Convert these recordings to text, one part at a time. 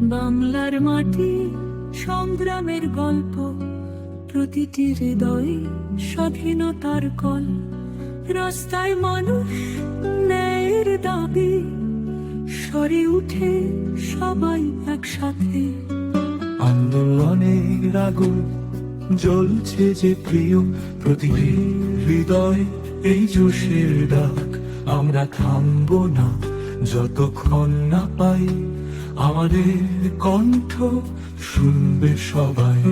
বাংলার মাটি সংগ্রামের গল্প, প্রতিটি হৃদয়ে স্বাধীনতার কল। রাস্তায় মানুষ ন্যায়ের দাবি, সরে উঠে সবাই একসাথে। আন্দোলনের আগুন জ্বলছে যে প্রিয় প্রতিটি হৃদয়, এই জোশের ডাক, আমরা থামবো না, যতক্ষণ না পাই আমাদের কণ্ঠ শুনবে সবাই।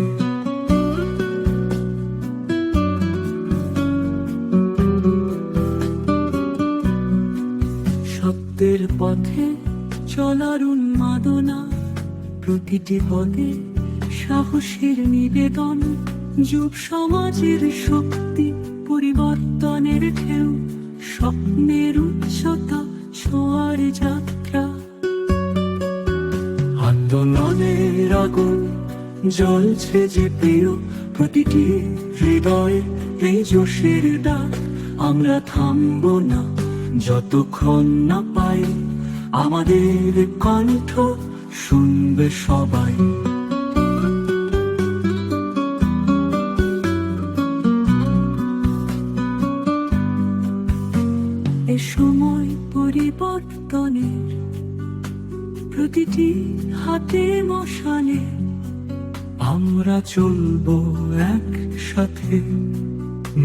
সত্যের পথে চলার উন্মাদনা, প্রতিটি পদে সাহসের নিবেদন, যুব সমাজের শক্তি, পরিবর্তনের ঢেউ, স্বপ্নের উচ্চতা, ছোঁয়ার যাত্রা আন্দোলনের আগুন জ্বলছে যে প্রিয় প্রতিটি হৃদয়ে জোশের ডাক। আমরা থামবো না, যতক্ষণ না পাই আমাদের কণ্ঠ শুনবে সবাই। এ সময় পরিবর্তনের প্রতিটি হাতে মশালে আমরা চলবো একসাথে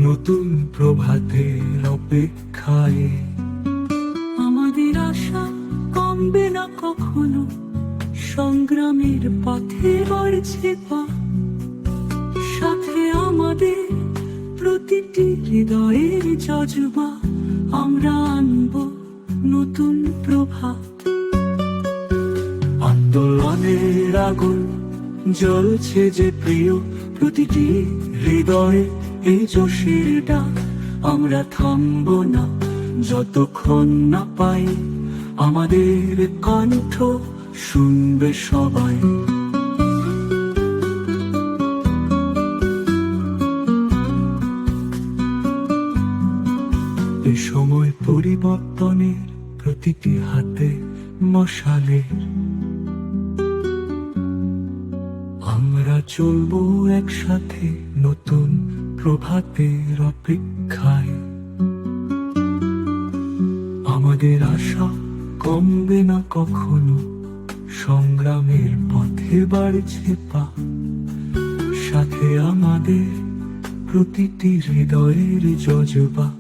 নতুন প্রভাতের অপেক্ষায়। আমাদের আশা কমবে না কখনো, সংগ্রামের পথে বাড়ছে পা। সাথে আমাদের প্রতিটি হৃদয়ের জজবা আমরা আনব নতুন প্রভাত। আগুন জ্বলছে যে প্রিয় প্রতিটি হৃদয়ে, এই জোশের ডাক আমরা থামবো না। যতক্ষণ না পাই আমাদের কণ্ঠ শুনবে সবাই। সময় পরিবর্তনের প্রতিটি হাতে মশালের চলবো একসাথে নতুন প্রভাতের অপেক্ষায়। আমাদের আশা কমবে না কখনো, সংগ্রামের পথে বাড়ছে পা। সাথে আমাদের প্রতিটি হৃদয়ের জজবা,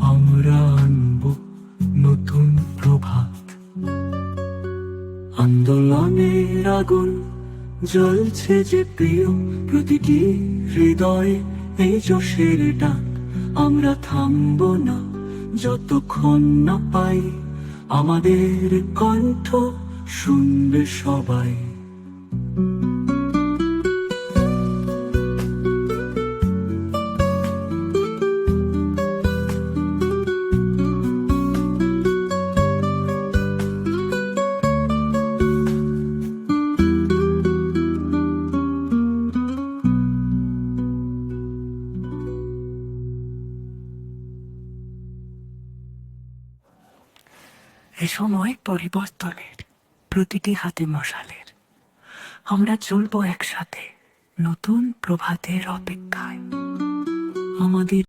আমরা আনব নতুন প্রভাত। আন্দোলনের আগুন জ্বলছে যে প্রিয় প্রতিটি হৃদয়ে, এই জোশের ডাক আমরা থামব না, যতক্ষণ না পাই আমাদের কণ্ঠ শুনবে সবাই। এ সময় পরিবর্তনের প্রতিটি হাতে মশালের। আমরা চলব একসাথে নতুন প্রভাতের অপেক্ষায়। আমাদের